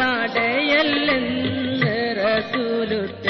തടയല്ലെന്ന് റസൂലുത്ത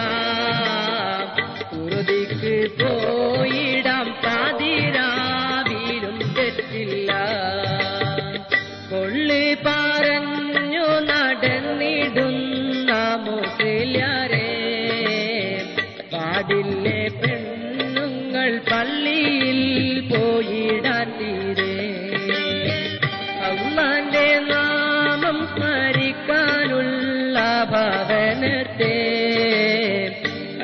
സ്മരിക്കാനുള്ള ഭവനത്തെ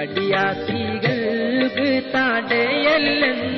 അടിയാസികൾക്ക് തടയല്ലെന്ന്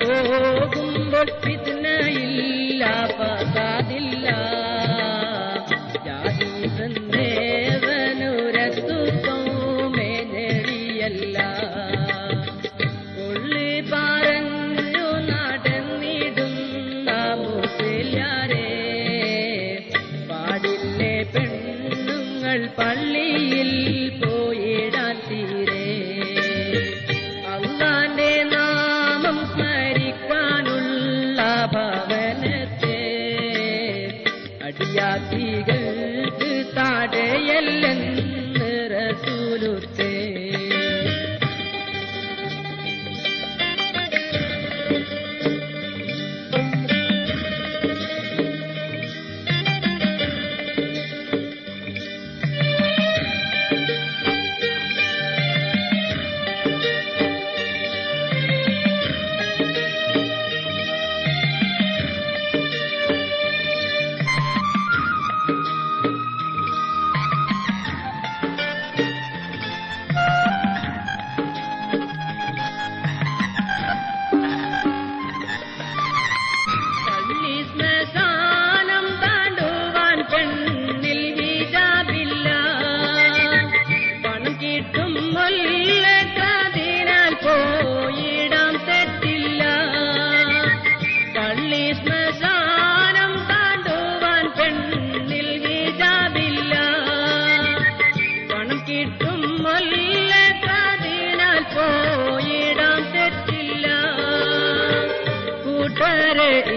പോകുമ്പോൾ ഫിത്നയില്ല ഫസാദില്ല ജാതി സന്ദേവനുരത്തു സൗമേ നേടിയല്ല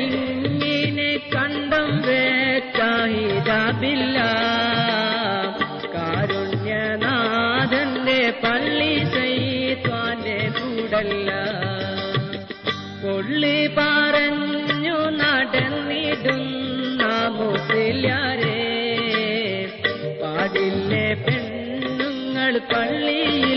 ഇങ്ങനെ കണ്ടം വേറ്റായിരാതില്ല കാരുണ്യനാഥന്റെ പള്ളി ചെയ്ത്വാന്റെ കൂടല്ല. കൊള്ളി പറഞ്ഞു നടന്നിടുന്ന മുസിലാരേ പാടില്ലേ പെണ്ണുങ്ങൾ പള്ളിയിൽ